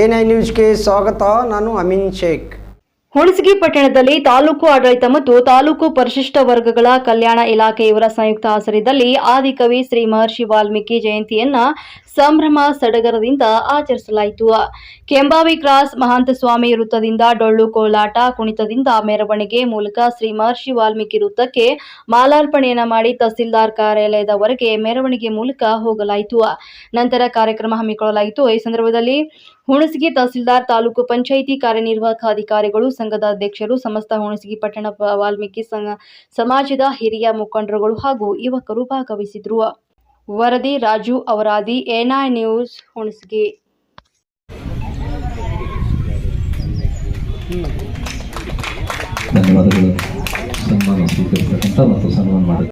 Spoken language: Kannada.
ಎನ್ ಐ ನ್ಯೂಸ್ಗೆ ಸ್ವಾಗತ, ನಾನು ಅಮಿನ್ ಶೇಖ್. ಹುಣಸಗಿ ಪಟ್ಟಣದಲ್ಲಿ ತಾಲೂಕು ಆಡಳಿತ ಮತ್ತು ತಾಲೂಕು ಪರಿಶಿಷ್ಟ ವರ್ಗಗಳ ಕಲ್ಯಾಣ ಇಲಾಖೆಯವರ ಸಂಯುಕ್ತ ಆಶ್ರಯದಲ್ಲಿ ಆದಿಕವಿ ಶ್ರೀ ಮಹರ್ಷಿ ವಾಲ್ಮೀಕಿ ಜಯಂತಿಯನ್ನ ಸಂಭ್ರಮ ಸಡಗರದಿಂದ ಆಚರಿಸಲಾಯಿತು. ಕೆಂಬಾವಿ ಕ್ರಾಸ್ ಮಹಾಂತ ಸ್ವಾಮಿ ವೃತ್ತದಿಂದ ಡೊಳ್ಳು ಕೋಲಾಟ ಕುಣಿತದಿಂದ ಮೆರವಣಿಗೆ ಮೂಲಕ ಶ್ರೀ ಮಹರ್ಷಿ ವಾಲ್ಮೀಕಿ ವೃತ್ತಕ್ಕೆ ಮಾಲಾರ್ಪಣೆಯನ್ನ ಮಾಡಿ ತಹಸೀಲ್ದಾರ್ ಕಾರ್ಯಾಲಯದವರೆಗೆ ಮೆರವಣಿಗೆ ಮೂಲಕ ಹೋಗಲಾಯಿತು. ನಂತರ ಕಾರ್ಯಕ್ರಮ ಹಮ್ಮಿಕೊಳ್ಳಲಾಯಿತು. ಈ ಸಂದರ್ಭದಲ್ಲಿ ಹುಣಸಗಿ ತಹಸೀಲ್ದಾರ್, ತಾಲೂಕು ಪಂಚಾಯಿತಿ ಕಾರ್ಯನಿರ್ವಾಹಕ ಅಧಿಕಾರಿಗಳು ಸಂಘದ ಅಧ್ಯಕ್ಷರು, ಸಮಸ್ತ ಹುಣಸಗಿ ಪಟ್ಟಣ ವಾಲ್ಮೀಕಿ ಸಮಾಜದ ಹಿರಿಯ ಮುಖಂಡರುಗಳು ಹಾಗೂ ಯುವಕರು ಭಾಗವಹಿಸಿದ್ರು. ವರದಿ ರಾಜು ಅವರಾದಿ ಎನ್ಐ ನ್ಯೂಸ್ ಹುಣಸಗಿ. ಧನ್ಯವಾದಗಳು. ಸನ್ಮಾನ ಸ್ವೀಕರಿಸತಕ್ಕಂಥ ಮತ್ತು ಸನ್ಮಾನ ಮಾಡಿ